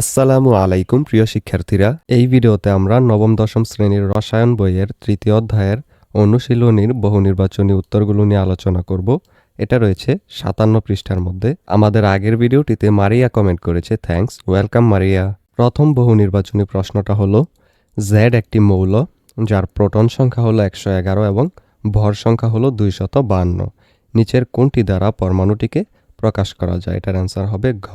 আসসালামু আলাইকুম, প্রিয় শিক্ষার্থীরা। এই ভিডিওতে আমরা নবম, দশম শ্রেণির রসায়ন বইয়ের তৃতীয় অধ্যায়ের অনুশীলনীর বহু নির্বাচনী উত্তরগুলো নিয়ে আলোচনা করব। এটা রয়েছে সাতান্ন পৃষ্ঠার মধ্যে। আমাদের আগের ভিডিওটিতে মারিয়া কমেন্ট করেছে থ্যাঙ্কস ওয়েলকাম মারিয়া। প্রথম বহু নির্বাচনী প্রশ্নটা হলো জেড একটি মৌল, যার প্রোটন সংখ্যা হলো একশো এগারো এবং ভর সংখ্যা হলো দুইশত বান্ন। নিচের কোনটি দ্বারা পরমাণুটিকে প্রকাশ করা যায়? এটার অ্যান্সার হবে ঘ।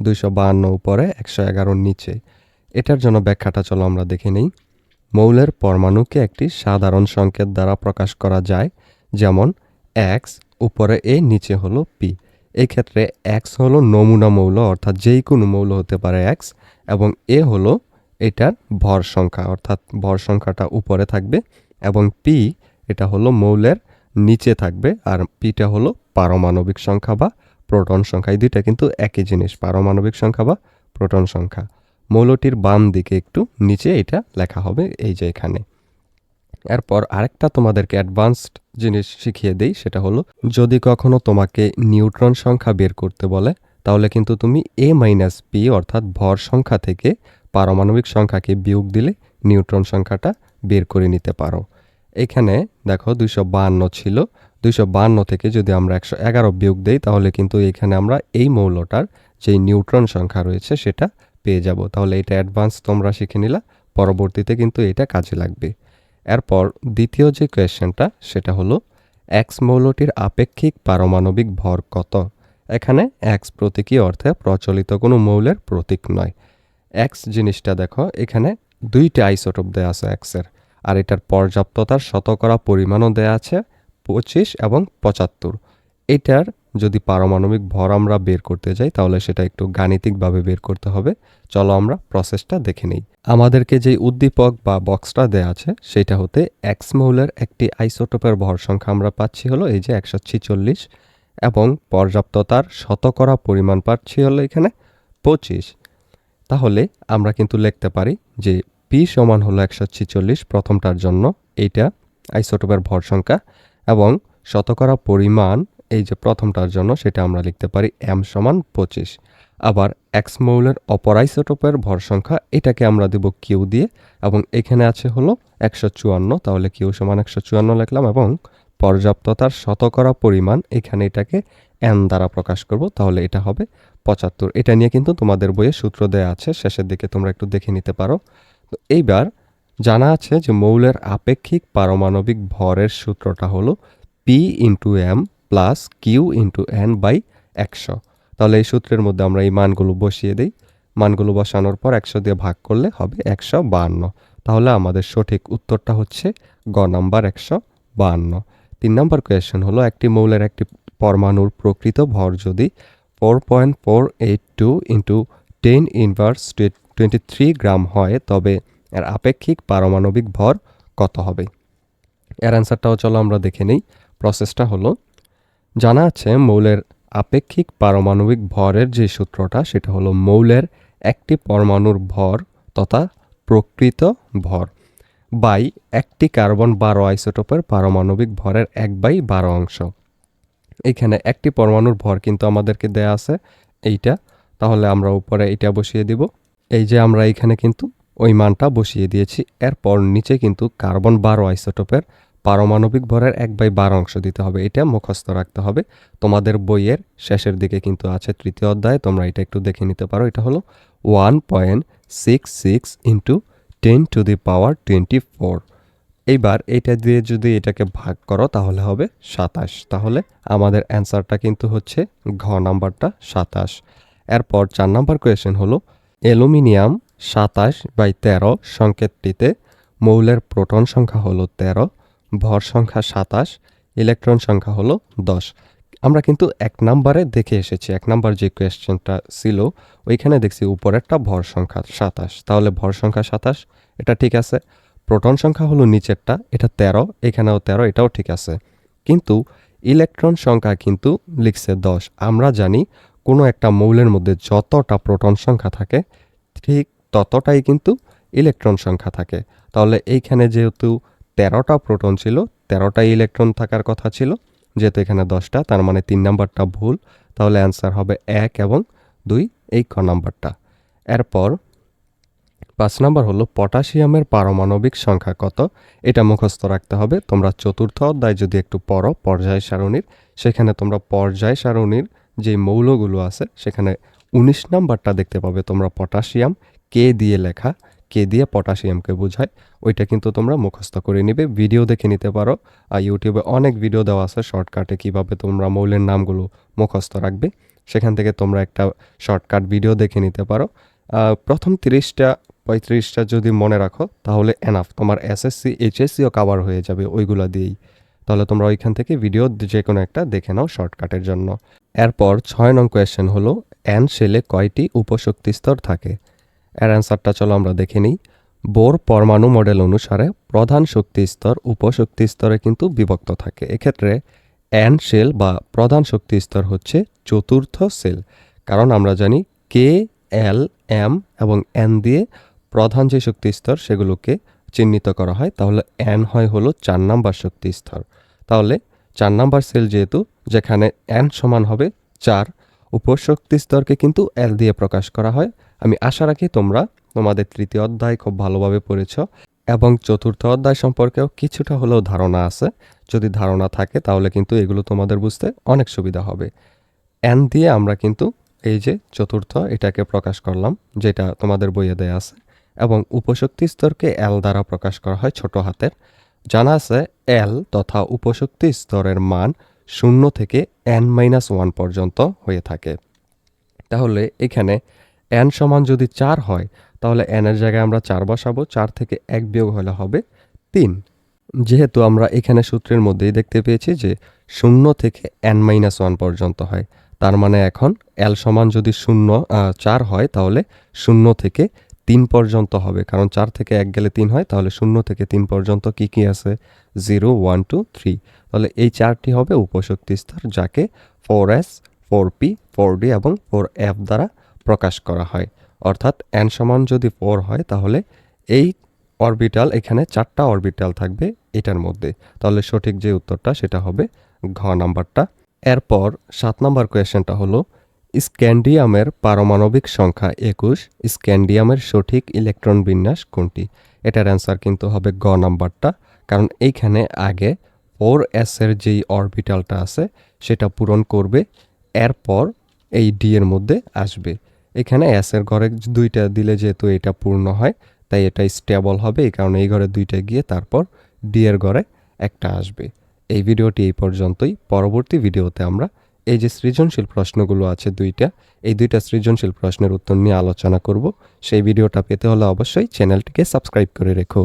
দুইশো বাহান্ন উপরে, একশো এগারোর নিচে। এটার জন্য ব্যাখ্যাটা চলো আমরা দেখে নিই। মৌলের পরমাণুকে একটি সাধারণ সংকেত দ্বারা প্রকাশ করা যায়, যেমন এক্স উপরে এ, নিচে হলো পি এই ক্ষেত্রে এক্স হলো নমুনা মৌল, অর্থাৎ যেই কোনো মৌল হতে পারে এক্স এবং এ হলো এটার ভর সংখ্যা, অর্থাৎ ভর সংখ্যাটা উপরে থাকবে, এবং পি এটা হলো মৌলের নিচে থাকবে, আর পিটা হলো পারমাণবিক সংখ্যা বা প্রোটন সংখ্যা, এই দুইটা কিন্তু একই জিনিস, পারমাণবিক সংখ্যা বা প্রোটন সংখ্যা। মৌলটির বাম দিকে একটু নিচে এটা লেখা হবে, এই যে এখানে। এরপর আরেকটা তোমাদেরকে অ্যাডভান্সড জিনিস শিখিয়ে দেই, সেটা হলো, যদি কখনো তোমাকে নিউট্রন সংখ্যা বের করতে বলে, তাহলে কিন্তু তুমি এ মাইনাস পি অর্থাৎ ভর সংখ্যা থেকে পারমাণবিক সংখ্যাকে বিয়োগ দিলে নিউট্রন সংখ্যাটা বের করে নিতে পারো। এখানে দেখো দুইশো বাহান্ন ছিল। দুইশো বাহান্ন থেকে যদি আমরা একশো এগারো বিয়োগ দেই, তাহলে কিন্তু এখানে আমরা এই মৌলটার যেই নিউট্রন সংখ্যা রয়েছে, সেটা পেয়ে যাব। তাহলে এটা অ্যাডভান্স তোমরা শিখে নিলা, পরবর্তীতে কিন্তু এটা কাজে লাগবে। এরপর দ্বিতীয় যে কোয়েশ্চেনটা, সেটা হলো, এক্স মৌলটির আপেক্ষিক পারমাণবিক ভর কত? এখানে এক্স প্রতীকী অর্থে প্রচলিত কোনো মৌলের প্রতীক নয়। এক্স জিনিসটা দেখো, এখানে দুইটা আইসোটোপ দেওয়া আছে এক্সের। আর এটার পর্যাপ্ততার শতকরা পরিমাণও দেয়া আছে, পঁচিশ এবং পঁচাত্তর। এটার যদি পারমাণবিক ভর আমরা বের করতে যাই, তাহলে সেটা একটু গাণিতিকভাবে বের করতে হবে। চলো আমরা প্রসেসটা দেখে নিই। আমাদেরকে যে উদ্দীপক বা বক্সটা দেয়া আছে, সেটা হতে এক্স মৌলের একটি আইসোটোপের ভর সংখ্যা আমরা পাচ্ছি হলো এই যে একশো ছিচল্লিশ এবং পর্যাপ্ততার শতকরা পরিমাণ পাচ্ছি হলো এখানে পঁচিশ। তাহলে আমরা কিন্তু লিখতে পারি যে পি সমান হলো একশো ছিচল্লিশ প্রথমটার জন্য। এইটা আইসোটোপের ভর সংখ্যা এবং শতকরা পরিমাণ এই যে প্রথমটার জন্য সেটা আমরা লিখতে পারি এম সমান পঁচিশ। আবার এক্স মৌলের অপর আইসোটোপের ভর সংখ্যা এটাকে আমরা দেব কিউ দিয়ে এবং এখানে আছে হলো একশো চুয়ান্ন, তাহলে কিউ সমান একশো চুয়ান্ন লিখলাম এবং পর্যাপ্ততার শতকরা পরিমাণ এখানে এটাকে এন দ্বারা প্রকাশ করব, তাহলে এটা হবে পঁচাত্তর। এটা নিয়ে কিন্তু তোমাদের বইয়ে সূত্র দেয়া আছে, শেষের দিকে তোমরা একটু দেখে নিতে পারো। তো এইবার জানা আছে যে মৌলের আপেক্ষিক পারমাণবিক ভরের সূত্রটা হলো P into M plus Q into N by একশো। তাহলে এই সূত্রের মধ্যে আমরা এই মানগুলো বসিয়ে দিই। মানগুলো বসানোর পর একশো দিয়ে ভাগ করলে হবে একশো বাহান্ন তাহলে আমাদের সঠিক উত্তরটা হচ্ছে গ নাম্বার একশো বাহান্ন তিন নম্বর কোয়েশ্চেন হলো, একটি মৌলের একটি পরমাণুর প্রকৃত ভর যদি four point four eight two into ten inverse twenty three gram হয়, তবে এর আপেক্ষিক পারমাণবিক ভর কত হবে? এর অ্যান্সারটাও চলো আমরা দেখে নিই। প্রসেসটা হলো, জানা আছে মৌলের আপেক্ষিক পারমাণবিক ভরের যে সূত্রটা, সেটা হলো মৌলের একটি পরমাণুর ভর তথা প্রকৃত ভর বাই একটি কার্বন বারো আইসোটোপের পারমাণবিক ভরের এক বাই বারো অংশ। এখানে একটি পরমাণুর ভর কিন্তু আমাদেরকে দেয়া আছে, এইটা। তাহলে আমরা উপরে এটা বসিয়ে দিব। এই যে আমরা এখানে কিন্তু ওই মানটা বসিয়ে দিয়েছি। এরপর নিচে কিন্তু কার্বন বারো আইসোটোপের পারমাণবিক ভরের এক বাই বারো অংশ দিতে হবে। এটা মুখস্থ রাখতে হবে। তোমাদের বইয়ের শেষের দিকে কিন্তু আছে তৃতীয় অধ্যায়। তোমরা এটা একটু দেখে নিতে পারো। এটা হলো one point six six into ten to the power twenty four. এইবার এটা দিয়ে যদি এটাকে ভাগ করো, তাহলে হবে সাতাশ। তাহলে আমাদের অ্যান্সারটা কিন্তু হচ্ছে ঘ নাম্বারটা সাতাশ। এরপর চার নাম্বার কোয়েশ্চেন হলো অ্যালুমিনিয়াম সাতাশ বাই তেরো সংকেতটিতে মৌলের প্রোটন সংখ্যা হলো তেরো, ভর সংখ্যা সাতাশ, ইলেকট্রন সংখ্যা হলো দশ। আমরা কিন্তু এক নাম্বারে দেখে এসেছি, এক নাম্বার যে কোয়েশ্চেনটা ছিল, ওইখানে দেখছি উপরেরটা ভর সংখ্যা সাতাশ। তাহলে ভর সংখ্যা সাতাশ, এটা ঠিক আছে। প্রোটন সংখ্যা হলো নিচেরটা, এটা তেরো, এখানেও তেরো, এটাও ঠিক আছে। কিন্তু ইলেকট্রন সংখ্যা কিন্তু লিখছে দশ। আমরা জানি কোনো একটা মৌলের মধ্যে যতটা প্রোটন সংখ্যা থাকে, ঠিক ততটাই কিন্তু ইলেকট্রন সংখ্যা থাকে। তাহলে এইখানে যেহেতু তেরোটা প্রোটন ছিল, তেরোটাই ইলেকট্রন থাকার কথা ছিল, যেহেতু এখানে দশটা, তার মানে তিন নাম্বারটা ভুল, তাহলে অ্যান্সার হবে এক এবং দুই এই ক নাম্বারটা। এরপর পাঁচ নাম্বার হলো পটাশিয়ামের পারমাণবিক সংখ্যা কত? এটা মুখস্থ রাখতে হবে। তোমরা চতুর্থ অধ্যায় যদি একটু পড়ো, পর্যায় সারণীর, সেখানে তোমরা পর্যায় সারণীর যে মৌলগুলো আছে, সেখানে উনিশ নাম্বারটা দেখতে পাবে তোমরা পটাশিয়াম। কে দিয়ে লেখা কে দিয়ে পটাশিয়ামকে বোঝায়। ওইটা কিন্তু তোমরা মুখস্থ করে নিবে, ভিডিও দেখে নিতে পারো। আর ইউটিউবে অনেক ভিডিও দেওয়া আছে শর্টকাটে কীভাবে তোমরা মৌলের নামগুলো মুখস্থ রাখবে। সেখান থেকে তোমরা একটা শর্টকাট ভিডিও দেখে নিতে পারো। প্রথম তিরিশটা, পঁয়ত্রিশটা যদি মনে রাখো, তাহলে এনাফ তোমার এসএসসি এইচএসসিও কাভার হয়ে যাবে ওইগুলো দিয়েই। তাহলে তোমরা ওইখান থেকে ভিডিও যে কোনো একটা দেখে নাও শর্টকাটের জন্য। এরপর ছয় নং কোয়েশ্চেন হলো অ্যান শেলে কয়টি উপশক্তি স্তর থাকে? এর অ্যান্সারটা চলো আমরা দেখে নিই। বোর পরমাণু মডেল অনুসারে প্রধান শক্তি স্তর উপশক্তি স্তরে কিন্তু বিভক্ত থাকে। এক্ষেত্রে অ্যান সেল বা প্রধান শক্তি স্তর হচ্ছে চতুর্থ সেল। কারণ আমরা জানি কে, এল, এম এবং এন দিয়ে প্রধান যে শক্তি স্তর সেগুলোকে চিহ্নিত করা হয়, তাহলে এন হয় হলো চার নাম্বার শক্তি স্তর। তাহলে চার নাম্বার সেল যেহেতু, যেখানে এন সমান হবে চার, উপশক্তি স্তরকে কিন্তু এল দিয়ে প্রকাশ করা হয়। আমি আশা রাখি তোমরা তোমাদের তৃতীয় অধ্যায় খুব ভালোভাবে পড়েছ এবং চতুর্থ অধ্যায় সম্পর্কেও কিছুটা হলেও ধারণা আছে। যদি ধারণা থাকে তাহলে কিন্তু এগুলো তোমাদের বুঝতে অনেক সুবিধা হবে। এন দিয়ে আমরা কিন্তু এই যে চতুর্থ এটাকে প্রকাশ করলাম, যেটা তোমাদের বইয়ে দেয়া আছে এবং উপশক্তি স্তরকে এল দ্বারা প্রকাশ করা হয় ছোট হাতের। জানা আছে এল তথা উপশক্তি স্তরের মান শূন্য থেকে এন মাইনাস ওয়ান পর্যন্ত হয়ে থাকে। তাহলে এখানে এন সমান যদি চার হয়, তাহলে এনের জায়গায় আমরা চার বসাবো, চার থেকে এক বিয়োগ হলে হবে তিন। যেহেতু আমরা এখানে সূত্রের মধ্যেই দেখতে পেয়েছি যে শূন্য থেকে এন মাইনাস ওয়ান পর্যন্ত হয়, তার মানে এখন এল সমান যদি শূন্য চার হয়, তাহলে শূন্য থেকে তিন পর্যন্ত হবে, কারণ চার থেকে এক গেলে তিন হয়, তাহলে শূন্য থেকে তিন পর্যন্ত কি কি আছে? Zero, one, two, three. তাহলে এই চারটি হবে উপশক্তি স্তর, যাকে four S, four P, four D এবং ফোর এফ দ্বারা প্রকাশ করা হয়। অর্থাৎ এন সমান যদি ফোর হয়, তাহলে এই অরবিটাল, এখানে চারটা অরবিটাল থাকবে এটার মধ্যে। তাহলে সঠিক যে উত্তরটা, সেটা হবে ঘ নাম্বারটা। এরপর সাত নাম্বার কোয়েশ্চেনটা হলো স্ক্যান্ডিয়ামের পারমাণবিক সংখ্যা একুশ, স্ক্যান্ডিয়ামের সঠিক ইলেকট্রন বিন্যাস কোনটি? এটার অ্যান্সার কিন্তু হবে গ নাম্বারটা, কারণ এইখানে আগে ফোর এস এর যেই অরবিটালটা আছে, সেটা পূরণ করবে, এরপর এই ডি এর মধ্যে আসবে। এখানে এস এর ঘরে দুইটা দিলে যেহেতু এটা পূর্ণ হয়, তাই এটা স্টেবল হবে, এই কারণে এই ঘরে দুইটা গিয়ে তারপর ডি এর ঘরে একটা আসবে। এই ভিডিওটি এই পর্যন্তই, পরবর্তী ভিডিওতে আমরা এই যে সৃজনশীল প্রশ্নগুলো আছে দুইটা, এই দুইটা সৃজনশীল প্রশ্নের উত্তর নিয়ে আলোচনা করব। সেই ভিডিওটা পেতে হলে অবশ্যই চ্যানেলটিকে সাবস্ক্রাইব করে রেখো।